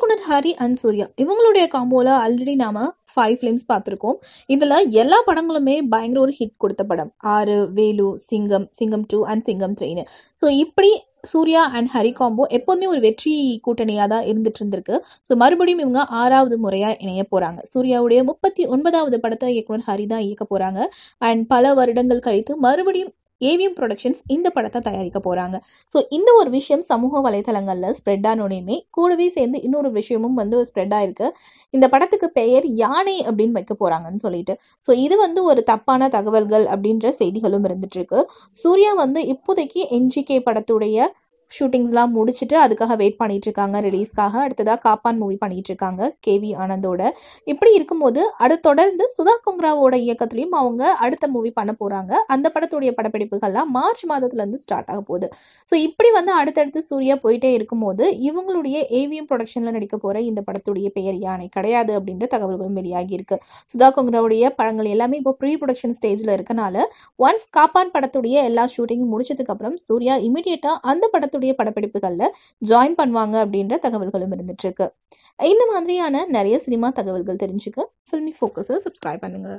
இயக்குனர் ஹரி அண்ட் சூர்யா. இவங்களுடைய காம்போல ஆல்ரெடி நாம ஃபைவ் ஃபிலிம்ஸ் பார்த்துருக்கோம். இதில் எல்லா படங்களுமே பயங்கர ஒரு ஹிட் கொடுத்த படம். ஆறு வேலு சிங்கம் சிங்கம் டூ அண்ட் சிங்கம் த்ரீன்னு ஸோ இப்படி சூர்யா அண்ட் ஹரி காம்போ எப்போதுமே ஒரு வெற்றி கூட்டணியாக தான் இருந்துட்டு இருந்திருக்கு. ஸோ மறுபடியும் இவங்க ஆறாவது முறையாக இணைய போகிறாங்க சூர்யாவுடைய முப்பத்தி ஒன்பதாவது படத்தை இயக்குனர் ஹரி தான் இயக்க போகிறாங்க அண்ட் பல வருடங்கள் கழித்து மறுபடியும் ஏவிஎம் ப்ரொடக்ஷன்ஸ் இந்த படத்தை தயாரிக்க போகிறாங்க ஸோ இந்த ஒரு விஷயம் சமூக வலைதளங்களில் ஸ்ப்ரெட் ஆனோடையுமே கூடவே சேர்ந்து இன்னொரு விஷயமும் வந்து ஸ்ப்ரெட் ஆயிருக்கு. இந்த படத்துக்கு பெயர் யானை அப்படின்னு வைக்க போகிறாங்கன்னு சொல்லிட்டு. ஸோ இது வந்து ஒரு தப்பான தகவல்கள் அப்படின்ற செய்திகளும் இருந்துட்டு இருக்கு. சூர்யா வந்து இப்போதைக்கு என்ஜிகே படத்துடைய ஷூட்டிங்ஸ்லாம் முடிச்சுட்டு அதுக்காக வெயிட் பண்ணிட்டு இருக்காங்க ரிலீஸ்க்காக அடுத்ததாக காப்பான் மூவி பண்ணிட்டு இருக்காங்க கேவி ஆனந்தோட. இப்படி இருக்கும்போது அது தொடர்ந்து சுதா குங்ராவோட இயக்கத்துலையும் அவங்க அடுத்த மூவி பண்ண போறாங்க. அந்த படத்துடைய படப்பிடிப்புகள்லாம் மார்ச் மாதத்துல இருந்து ஸ்டார்ட் ஆக போகுது. ஸோ இப்படி வந்து அடுத்தடுத்து சூர்யா போயிட்டே இருக்கும்போது இவங்களுடைய ஏவிஎம் ப்ரொடக்ஷன்ல நடிக்க போற இந்த படத்துடைய பெயர் யானை கிடையாது அப்படின்ற தகவல்களும் வெளியாகி இருக்கு சுதா குங்ராவுடைய படங்கள் எல்லாமே இப்போ ப்ரீ ப்ரொடக்ஷன் ஸ்டேஜ்ல இருக்கனால ஒன்ஸ் காப்பான் படத்துடைய எல்லா ஷூட்டிங்கும் முடிச்சதுக்கு அப்புறம் சூர்யா இமிடியேட்டா அந்த படத்துடைய படப்பிடிப்புகளில் ஜாயின் பண்ணுவாங்க அப்படின்ற தகவல்களும் இருந்துட்டு இருக்கு இந்த மாதிரியான நிறைய சினிமா தகவல்கள் தெரிஞ்சுக்க ஃபில்மி ஃபோக்கஸை சப்ஸ்கிரைப் பண்ணுங்க.